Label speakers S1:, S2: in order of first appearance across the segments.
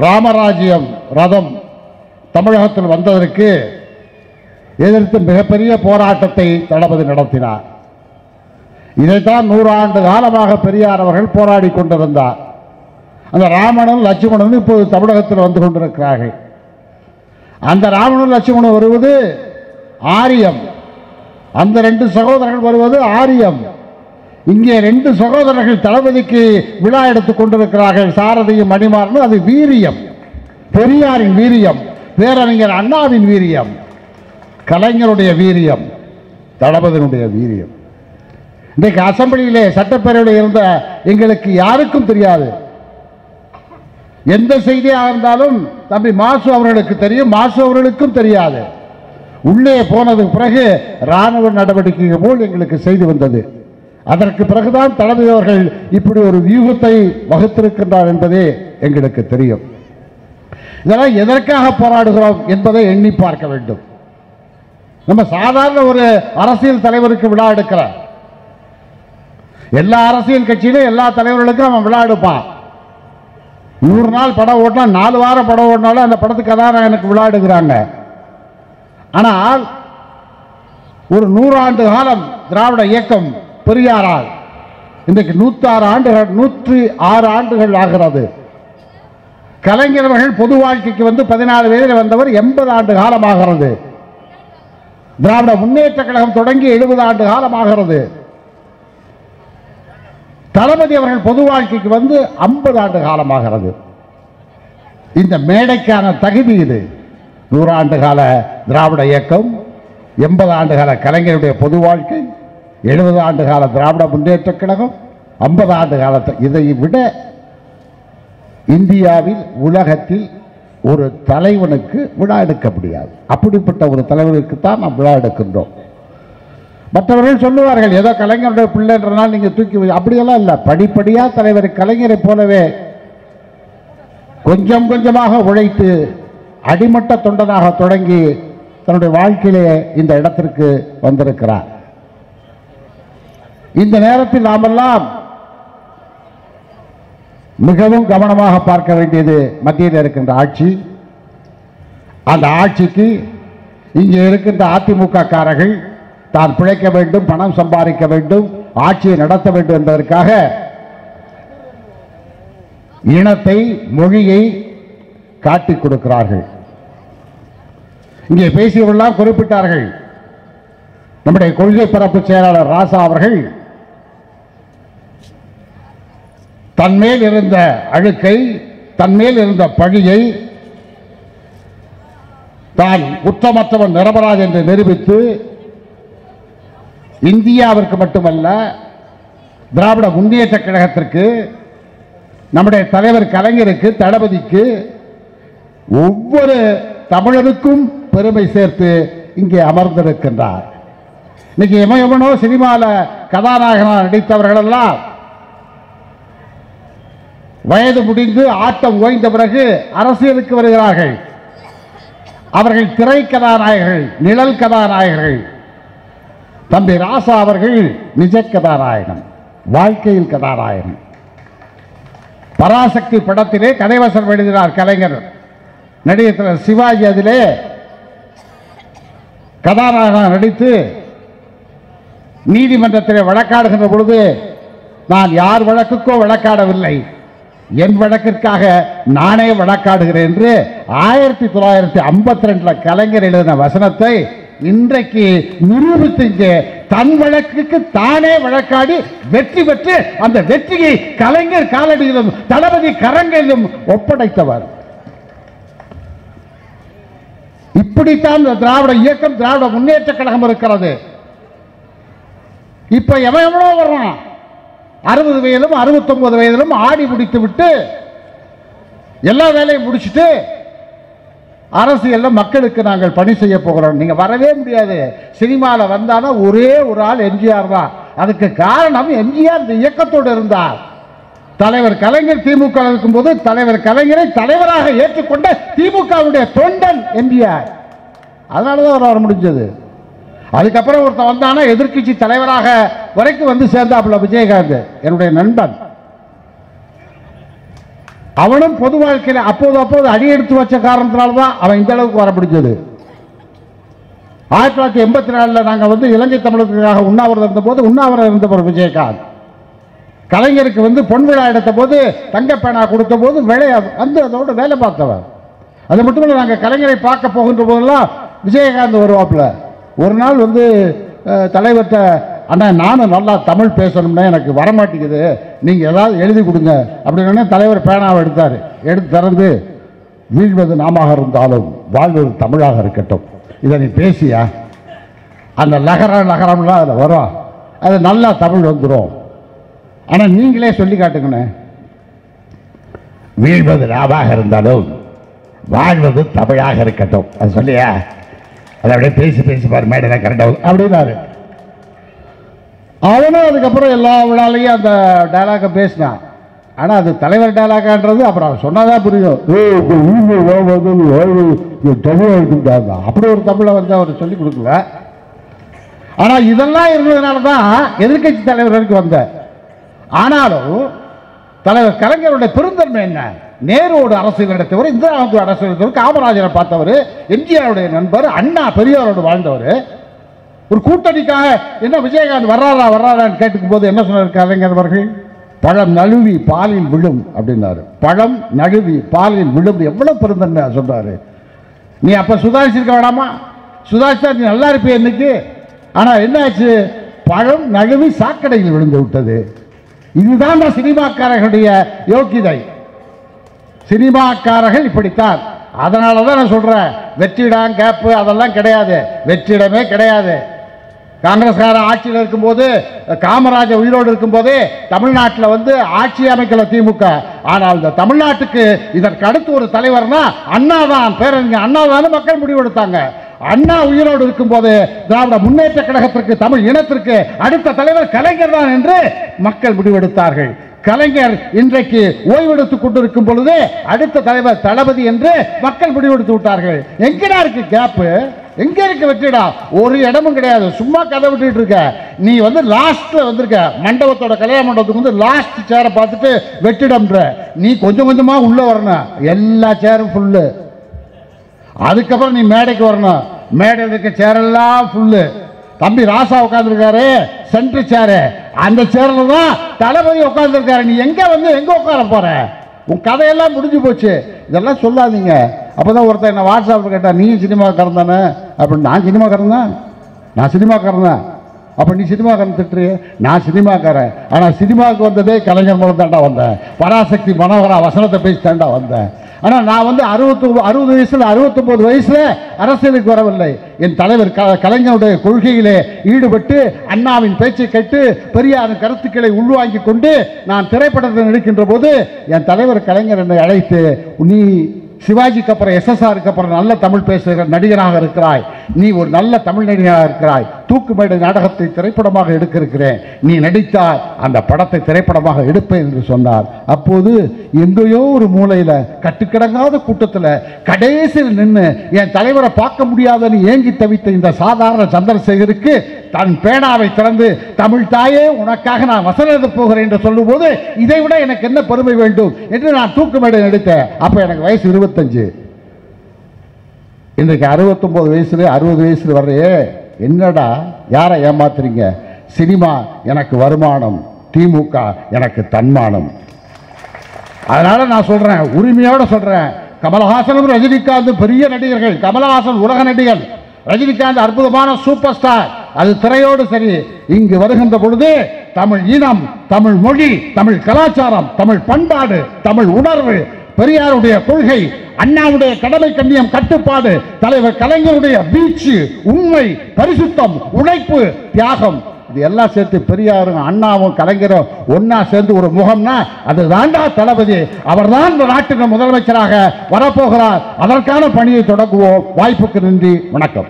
S1: ராமராஜ்யம் ரதம் தமிழகத்தில் வந்ததற்கு எதிர்த்து மிகப்பெரிய போராட்டத்தை தளபதி நடத்தினார். இதைத்தான் நூறாண்டு காலமாக பெரியார் அவர்கள் போராடி கொண்டிருந்தார். அந்த ராமனும் லட்சுமணனும் இப்போது தமிழகத்தில் வந்து கொண்டிருக்கிறார்கள். அந்த ராமனும் லட்சுமணன் வருவது ஆரியம். அந்த ரெண்டு சகோதரர்கள் வருவது ஆரியம். இங்கே ரெண்டு சகோதரர்கள் தளபதிக்கு விழா எடுத்துக் கொண்டிருக்கிறார்கள். சாரதியும் மணிமாறனும். அது வீரியம். பெரியாரின் வீரியம். பேரறிஞர் அண்ணாவின் வீரியம். கலைஞருடைய வீரியம். தளபதியினுடைய வீரியம். இன்றைக்கு அசம்பிளியிலே சட்டப்பேரவையில் இருந்த எங்களுக்கு யாருக்கும் தெரியாது. எந்த செய்தியாக இருந்தாலும் தம்பி மாசு அவர்களுக்கு தெரியும். மாசு அவர்களுக்கும் தெரியாது. உள்ளே போனதுக்கு பிறகு ராணுவ நடவடிக்கை போல் எங்களுக்கு செய்து வந்தது. அதற்கு பிறகுதான் தளபதி அவர்கள் இப்படி ஒரு வியூகத்தை வகுத்திருக்கின்றார் என்பதே எங்களுக்கு தெரியும். இதெல்லாம் எதற்காக போராடுகிறோம் என்பதை எண்ணி பார்க்க வேண்டும். நம்ம சாதாரண ஒரு அரசியல் தலைவருக்கு விழா எடுக்கிறார். எல்லா அரசியல் கட்சியிலும் எல்லா தலைவர்களுக்கும் அவன் விழா எடுப்பான். நூறு நாள் படம் ஓட்டினா நாலு வாரம் படம் ஓட்டினாலும் அந்த படத்துக்கு கதாநாயகனுக்கு விழா எடுக்கிறாங்க. ஆனால் ஒரு நூறாண்டு காலம் திராவிட இயக்கம் பெரியாரால். இன்றைக்கு நூத்தாறு ஆண்டுகள் நூற்றி ஆறு ஆண்டுகள் ஆகிறது. கலைஞர்கள் பொது வாழ்க்கைக்கு வந்து பதினாலு வயதில் வந்தவர் எண்பது ஆண்டு காலமாகிறது. திராவிட முன்னேற்ற கழகம் தொடங்கி எழுபது ஆண்டு காலமாகிறது. தளபதி அவர்கள் பொது வாழ்க்கைக்கு வந்து ஐம்பது ஆண்டு காலமாகிறது. இந்த மேடைக்கான தகுதி இது. நூறாண்டு கால திராவிட இயக்கம் எண்பது ஆண்டு கால கலைஞருடைய பொது வாழ்க்கை எழுபது ஆண்டு கால திராவிட முன்னேற்ற கழகம் ஐம்பது ஆண்டு காலத்தை இதை விட இந்தியாவில் உலகத்தில் ஒரு தலைவனுக்கு விழா எடுக்க முடியாது. அப்படிப்பட்ட ஒரு தலைவனுக்கு தான் நாம் விழா எடுக்கின்றோம். மற்றவர்கள் சொல்லுவார்கள் ஏதோ கலைஞருடைய பிள்ளைன்றனால் நீங்கள் தூக்கி அப்படியெல்லாம் இல்லை. படிப்படியாக தலைவர் கலைஞரை போலவே கொஞ்சம் கொஞ்சமாக உழைத்து அடிமட்ட தொண்டனாக தொடங்கி தன்னுடைய வாழ்க்கையிலே இந்த இடத்திற்கு வந்திருக்கிறார். இந்த நேரத்தில் நாமெல்லாம் மிகவும் கவனமாக பார்க்க வேண்டியது மத்தியில் இருக்கின்ற ஆட்சி. அந்த ஆட்சிக்கு இங்கே இருக்கின்ற அதிமுக காரர்கள் தான் பிழைக்க வேண்டும் பணம் சம்பாதிக்க வேண்டும் ஆட்சியை நடத்த வேண்டும் என்பதற்காக இனத்தை மொழியை காட்டிக் கொடுக்கிறார்கள். இங்கே பேசியவர்களாம் குறிப்பிட்டார்கள். நம்முடைய கொள்கை பரப்பு செயலாளர் ராசா அவர்கள் தன்மேல் இருந்த அழுக்கை தன்மேல் இருந்த பழியை தான் குற்றமற்றவன் நிரபராஜ் என்று நிரூபித்து இந்தியாவிற்கு மட்டுமல்ல திராவிட முன்னேற்ற கழகத்திற்கு நம்முடைய தலைவர் கலைஞருக்கு தளபதிக்கு ஒவ்வொரு தமிழருக்கும் பெருமை சேர்த்து இங்கே அமர்ந்திருக்கின்றார். இன்னைக்கு எவன் எவனோ சினிமாவில் கதாநாயகனாக நடித்தவர்களெல்லாம் வயது முடிந்து ஆட்டம் ஓய்ந்த பிறகு அரசியலுக்கு வருகிறார்கள். அவர்கள் திரை கதாநாயகர்கள் நிழல் கதாநாயகர்கள். தம்பி ராசா அவர்கள் நிஜ கதாநாயகன் வாழ்க்கையில் கதாநாயகன். பராசக்தி படத்திலே கதைவசம் எழுதினார் கலைஞர். நடிகர் சிவாஜி அதிலே கதாநாயகனாக நடித்து நீதிமன்றத்திலே வழக்காடுகின்ற பொழுது நான் யார் வழக்குக்கோ வழக்காடவில்லை. என் வழக்கிற்காக நானே வழக்காடுகிறேன் என்று ஆயிரத்தி தொள்ளாயிரத்தி ஐம்பத்தி ரெண்டுல கலைஞர் எழுதின வசனத்தை இன்றைக்கு நிரூபித்து தன் வழக்குக்கு தானே வழக்காடி வெற்றி பெற்று அந்த வெற்றியை கலைஞர் காலடியிலும் தளபதி கரங்களிலும் ஒப்படைத்தவர். இப்படித்தான் இந்த திராவிட இயக்கம் திராவிட முன்னேற்ற கழகம் இருக்கிறது. இப்ப எவன் எவ்வளோ வர்றான்? அறுபது வயதிலும் அறுபத்தொன்பது வயதிலும் ஆடி முடித்து விட்டு எல்லா வேலையும் முடிச்சுட்டு அரசியல்ல மக்களுக்கு நாங்கள் பணி செய்ய போகிறோம். நீங்க வரவே முடியாது. சினிமாவில் வந்தானா ஒரே ஒரு ஆள் எம்ஜிஆர் தான். அதுக்கு காரணம் எம்ஜிஆர் இந்த இயக்கத்தோடு இருந்தார். தலைவர் கலைஞர் திமுக இருக்கும்போது தலைவர் கலைஞரை தலைவராக ஏற்றுக்கொண்ட திமுகவுடைய தொண்டன் எம்ஜிஆர். அதனால தான் அவர் வர முடிஞ்சது. அதுக்கப்புறம் ஒருத்தன் வந்தானா எதிர்க்கட்சி தலைவராக வரைக்கும் வந்து சேர்ந்தாப்புல விஜயகாந்த் என்னுடைய நண்பன். அவனும் பொது வாழ்க்கையில் அப்போது அப்போது அடி எடுத்து வச்ச காரணத்தினால தான் அவன் இந்த அளவுக்கு வர முடிஞ்சது. ஆயிரத்தி தொள்ளாயிரத்தி எண்பத்தி நாலில் நாங்கள் வந்து இலங்கை தமிழர்களுக்காக உண்ணாவிரதம் இருந்தபோது உண்ணாவிரதம் இருந்தவர் விஜயகாந்த். கலைஞருக்கு வந்து பொன் விழா எடுத்த போது தங்கப்பேனா கொடுத்த போது விளைய வந்து அதோட வேலை பார்த்தவர். அது மட்டும் இல்லை நாங்கள் கலைஞரை பார்க்க போகின்ற போதெல்லாம் விஜயகாந்த் வருவாப்புல. ஒரு நாள் வந்து தலைவர்கிட்ட அண்ணா நானும் நல்லா தமிழ் பேசணும்னா எனக்கு வரமாட்டேங்குது. நீங்கள் ஏதாவது எழுதி கொடுங்க. அப்படின்னு தலைவர் பேனாவை எடுத்தார். எடுத்து திறந்து வீழ்வது நாமாக இருந்தாலும் வாழ்வது தமிழாக இருக்கட்டும். இதை நீ பேசியா? அந்த லகர லகரம்லாம் அதில் வரும். அது நல்லா தமிழ் வந்துடும் ஆனால் நீங்களே சொல்லி காட்டுங்கண்ணே. வீழ்வது நாவாக இருந்தாலும் வாழ்வது தமிழாக இருக்கட்டும். அது சொல்லியா? அதை அப்படியே பேசி பேசி பாரு மேடையில் கரெக்டாக அப்படின்னாரு. அவனும் அதுக்கப்புறம் எல்லா விழாலையும் அந்த டைலாகை பேசினான். ஆனால் அது தலைவர் டைலாகான்றது அப்புறம் அவன் சொன்னாதான் புரியும். தமிழா இருக்குன்றாங்க அப்படி ஒரு தமிழை வந்து அவர் சொல்லி கொடுக்கல. ஆனால் இதெல்லாம் இருந்ததுனால தான் எதிர்க்கட்சி தலைவர் வரைக்கும் வந்தேன் ஆனாலும் தலைவர் கலைஞருடைய பெருந்தன்மை என்ன? நேருவோட அரசியல் நடத்தவர் இந்திரா காந்தி அரசியல் நடத்தவர் காமராஜரை பார்த்தவர் எம்ஜிஆருடைய நண்பர் அண்ணா பெரியாரோடு வாழ்ந்தவர். ஒரு கூட்டணிக்காக என்ன விஜயகாந்த் வர்றாரா வர்றாரான்னு கேட்டுக்கும் போது என்ன சொன்னார் கலைஞர் அவர்கள் பழம் நழுவி பாலில் விழும் அப்படின்னாரு. பழம் நழுவி பாலில் விழும் எவ்வளோ பெருந்தன்மையா சொல்கிறாரு நீ அப்போ சுதாரிச்சிருக்க வேணாமா? சுதாரிச்சா நீ நல்லா இருப்பிய இன்னைக்கு? ஆனால் என்னாச்சு பழம் நழுவி சாக்கடையில் விழுந்து விட்டது. இதுதான் நான் சினிமாக்காரர்களுடைய யோக்கியதை. சினிமாக்காரர்கள் இப்படித்தான். அதனால தான் நான் சொல்கிறேன் வெற்றிடம் கேப்பு அதெல்லாம் கிடையாது. வெற்றிடமே கிடையாது. காங்கிரஸ்காரன் ஆட்சியில் இருக்கும்போது காமராஜர் உயிரோடு இருக்கும்போது தமிழ்நாட்டில் வந்து ஆட்சி அமைக்கல திமுக. ஆனால் இந்த தமிழ்நாட்டுக்கு இதற்கு அடுத்து ஒரு தலைவர்னா அண்ணா தான் பேரறிஞர் அண்ணா தான் மக்கள் முடிவெடுத்தாங்க அண்ணா உயிரோடு இருக்கும்போது திராவிட முன்னேற்ற கழகத்திற்கு தமிழ் இனத்திற்கு அடுத்த தலைவர் கலைஞர் தான் என்று மக்கள் முடிவெடுத்தார்கள் கலைஞர் இன்றைக்கு ஓய்வெடுத்துக் கொண்டிருக்கும் பொழுது அடுத்த தலைவர் தளபதி என்று மக்கள் முடிவெடுத்து விட்டார்கள். எங்கடா இருக்கு கேப்பு எங்க இருக்கு வெற்றிடா? ஒரு இடமும் கிடையாது. சும்மா கதை விட்டுட்டு இருக்க. நீ வந்து லாஸ்ட்ல வந்திருக்க. மண்டபத்தோட கல்யாண மண்டபத்துக்கு வந்து லாஸ்ட் சேரை பார்த்துட்டு வெற்றிடம்ன்ற. நீ கொஞ்சம் கொஞ்சமா உள்ள வரணும். எல்லா சேரும் ஃபுல்லு அதுக்கப்புறம் நீ மேடைக்கு வரணும். மேடையில் இருக்க சேரெல்லாம் ஃபுல்லு தம்பி ராசா உட்காந்துருக்காரு சென்ட்ரு சேரு அந்த சேர்ல தான் தளபதி உட்காந்துருக்காரு நீ எங்கே வந்து எங்கே உட்கார போகிற உன் கதையெல்லாம் முடிஞ்சு போச்சு. இதெல்லாம் சொல்லாதீங்க. அப்போ தான் ஒருத்தன் என்ன வாட்ஸ்அப்பில் கேட்டால் நீ சினிமாக்காரன் தானே? அப்படின்னு நான் சினிமாக்காரன் தான். நான் சினிமாக்காரன் தான். அப்போ நீ சினிமாக்காரன் திட்டுறிய? நான் சினிமாக்காரன். ஆனால் சினிமாவுக்கு வந்ததே கலைஞர் மூலம் தாண்டா வந்தேன். பராசக்தி மனோகரா வசனத்தை பேசி தாண்டா வந்தேன். ஆனால் நான் வந்து அறுபத்து அறுபது வயசில் அறுபத்தொம்பது வயசில் அரசியலுக்கு வரவில்லை. என் தலைவர் க கலைஞருடைய கொள்கையிலே ஈடுபட்டு அண்ணாவின் பேச்சை கேட்டு பெரியாரின் கருத்துக்களை உள்வாங்கி கொண்டு நான் திரைப்படத்தில் நடிக்கின்ற போது என் தலைவர் கலைஞர் என்னை அழைத்து நீ சிவாஜிக்கு அப்புறம் எஸ்எஸ்ஆருக்கு அப்புறம் நல்ல தமிழ் பேசுகிற நடிகராக இருக்கிறாய். நீ ஒரு நல்ல தமிழ் நடிகராக இருக்கிறாய். தூக்குமேடை நாடகத்தை திரைப்படமாக எடுக்கிருக்கிறேன் நீ நடித்தால் அந்த படத்தை திரைப்படமாக எடுப்பேன் என்று சொன்னார். அப்போது எங்கேயோ ஒரு மூலையில் கட்டுக்கிடங்காத கூட்டத்தில் கடைசியில் நின்று என் தலைவரை பார்க்க முடியாதுன்னு ஏங்கி தவித்த இந்த சாதாரண சந்திரசேகருக்கு தன் பேனாவை திறந்து தமிழ் தாயே உனக்காக நான் வசனம் எழுத போகிறேன் என்று சொல்லும்போது இதை விட எனக்கு என்ன பெருமை வேண்டும் என்று நான் தூக்குமேடை நடித்தேன். அப்போ எனக்கு வயசு இருபத்தஞ்சு. இன்றைக்கு அறுபத்தொம்போது வயசுல அறுபது வயசுல வர்றையே என்னடா யாரை ஏமாத்துறீங்க? சினிமா எனக்கு வருமானம் திமுக எனக்கு தன்மானம். அதனால நான் சொல்றேன் உரிமையோட சொல்றேன். கமலஹாசனும் ரஜினிகாந்தும் பெரிய நடிகர்கள். கமலஹாசன் உலக நடிகர் ரஜினிகாந்த் அற்புதமான சூப்பர் ஸ்டார். அது திரையோடு சரி. இங்கு வருகின்ற பொழுது தமிழ் இனம் தமிழ் மொழி தமிழ் கலாச்சாரம் தமிழ் பண்பாடு தமிழ் உணர்வு பெரியாருடைய கொள்கை அண்ணாவுடைய கடமை கண்ணியம் கட்டுப்பாடு தலைவர் கலைஞருடைய வீச்சு உண்மை பரிசுத்தம் உழைப்பு தியாகம். இது எல்லாம் சேர்த்து பெரியாரும் அண்ணாவும் கலைஞரும் ஒன்னா சேர்ந்து ஒரு முகம்னா அது தாண்டா தளபதி. அவர் தான் இந்த நாட்டின் முதலமைச்சராக வரப்போகிறார். அதற்கான பணியை தொடங்குவோம். வாய்ப்புக்கு நன்றி. வணக்கம்.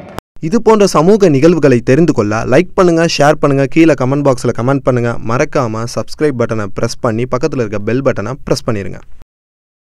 S2: இது போன்ற சமூக நிகழ்வுகளை தெரிந்து கொள்ள லைக் பண்ணுங்க ஷேர் பண்ணுங்க கீழே கமெண்ட் பாக்ஸில் கமெண்ட் பண்ணுங்க. மறக்காம சப்ஸ்கிரைப் பட்டனை ப்ரெஸ் பண்ணி பக்கத்தில் இருக்க பெல் பட்டனை ப்ரெஸ் பண்ணிடுங்க